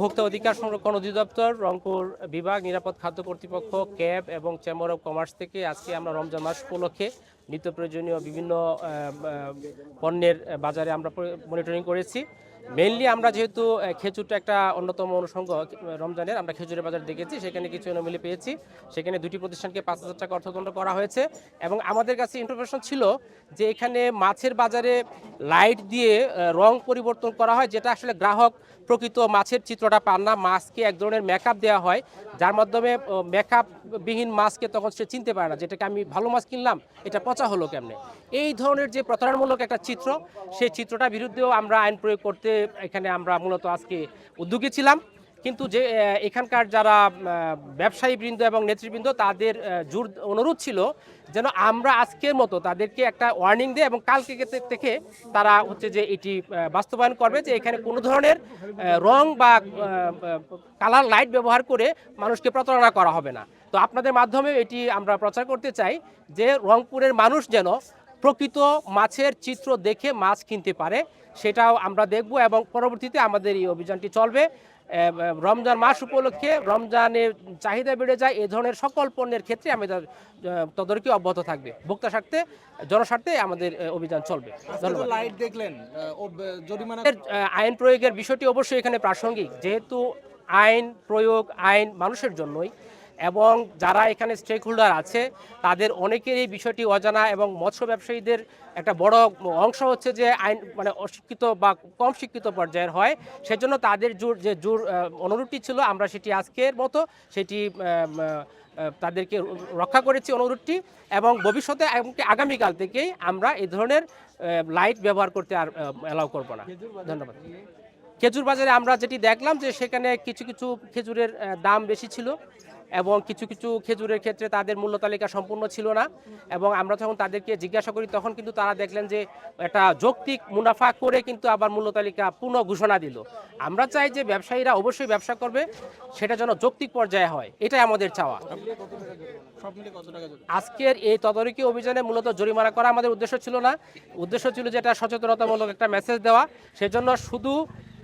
ভোক্তা অধিকার সংরক্ষণ অধিদপ্তর, রংপুর বিভাগ, নিরাপদ খাদ্য কর্তৃপক্ষ, ক্যাব এবং চেম্বার অব কমার্স থেকে আজকে আমরা রমজান মাস উপলক্ষে নিত্য প্রয়োজনীয় বিভিন্ন পণ্যের বাজারে আমরা মনিটরিং করেছি। মেইনলি আমরা যেহেতু খেজুরটা একটা অন্যতম অনুষঙ্গ রমজানের, আমরা খেজুরের বাজার দেখেছি, সেখানে কিছু এলোমেলি পেয়েছি। সেখানে দুটি প্রতিষ্ঠানকে পাঁচ হাজার টাকা অর্থদণ্ড করা হয়েছে এবং আমাদের কাছে ইনফরমেশন ছিল যে এখানে মাছের বাজারে লাইট দিয়ে রং পরিবর্তন করা হয়, যেটা আসলে গ্রাহক প্রকৃত মাছের চিত্রটা পান না, মাছকে এক ধরনের মেকআপ দেওয়া হয়, যার মাধ্যমে মেকআপ বিহীন মাছকে তখন সে চিনতে পারে না, যেটাকে আমি ভালো মাছ কিনলাম, এটা পচা হলো কেমনে? এই ধরনের যে প্রতারণামূলক একটা চিত্র, সেই চিত্রটার বিরুদ্ধেও আমরা আইন প্রয়োগ করতে এখানে আমরা মূলত আজকে উদ্যোগী ছিলাম। কিন্তু যে এখানকার যারা ব্যবসায়ীবৃন্দ এবং নেতৃবৃন্দ, তাদের জোর অনুরোধ ছিল যেন আমরা আজকের মতো তাদেরকে একটা ওয়ার্নিং দেয় এবং কালকে থেকে তারা হচ্ছে যে এটি বাস্তবায়ন করবে যে এখানে কোনো ধরনের রং বা কালার লাইট ব্যবহার করে মানুষকে প্রতারণা করা হবে না। তো আপনাদের মাধ্যমে এটি আমরা প্রচার করতে চাই যে রংপুরের মানুষ যেন প্রকৃত মাছের চিত্র দেখে মাছ কিনতে পারে সেটাও আমরা দেখব এবং পরবর্তীতে আমাদের এই অভিযানটি চলবে। রমজান মাস উপলক্ষে রমজানের চাহিদা বেড়ে যায় এ ধরনের সকল পণ্যের ক্ষেত্রে আমাদের তদারকি অব্যাহত থাকবে। ভোক্তা স্বার্থে জনস্বার্থে আমাদের অভিযান চলবে। লাইট দেখলেন আইন প্রয়োগের বিষয়টি অবশ্যই এখানে প্রাসঙ্গিক। যেহেতু আইন প্রয়োগ আইন মানুষের জন্যই এবং যারা এখানে স্টেক হোল্ডার আছে, তাদের অনেকের এই বিষয়টি অজানা এবং মৎস্য ব্যবসায়ীদের একটা বড় অংশ হচ্ছে যে আইন মানে অশিক্ষিত বা কম শিক্ষিত পর্যায়ের হয়। সেজন্য তাদের জোর, যে জোর অনুরোধটি ছিল, আমরা সেটি আজকের মতো সেটি তাদেরকে রক্ষা করেছি অনুরোধটি এবং ভবিষ্যতে এমনকি আগামীকাল থেকেই আমরা এই ধরনের লাইট ব্যবহার করতে আর অ্যালাউ করব না। ধন্যবাদ। খেজুর বাজারে আমরা যেটি দেখলাম যে সেখানে কিছু কিছু খেজুরের দাম বেশি ছিল। এবং কিছু কিছু খেজুরের ক্ষেত্রে তাদের মূল্য তালিকা সম্পূর্ণ ছিল না। এবং আমরা যখন তাদেরকে জিজ্ঞাসা করি তখন কিন্তু তারা দেখলেন যে একটা যৌক্তিক মুনাফা করে কিন্তু আবার মূল্য তালিকা পুনঃ ঘোষণা দিল। আমরা চাই যে ব্যবসায়ীরা অবশ্যই ব্যবসা করবে সেটা যেন যৌক্তিক পর্যায়ে হয়। এটাই আমাদের চাওয়া? আজকের এই তদারকি অভিযানে মূলত জরিমানা করা আমাদের উদ্দেশ্য ছিল না। উদ্দেশ্য ছিল যেটা সচেতনতামূলক একটা মেসেজ দেওয়া। সেজন্য শুধু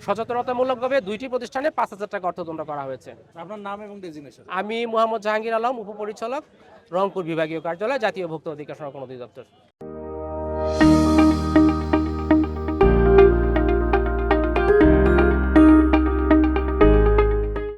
সচেতনতামূলকভাবে দুইটি প্রতিষ্ঠানে পাঁচ হাজার টাকা অর্থদণ্ড করা হয়েছে। আপনার নাম এবং ডেজিগনেশন আমি মোহাম্মদ জাহাঙ্গীর আলম উপপরিচালক রংপুর বিভাগীয় কার্যালয় জাতীয় ভোক্তা অধিকার সংরক্ষণ অধিদপ্তর।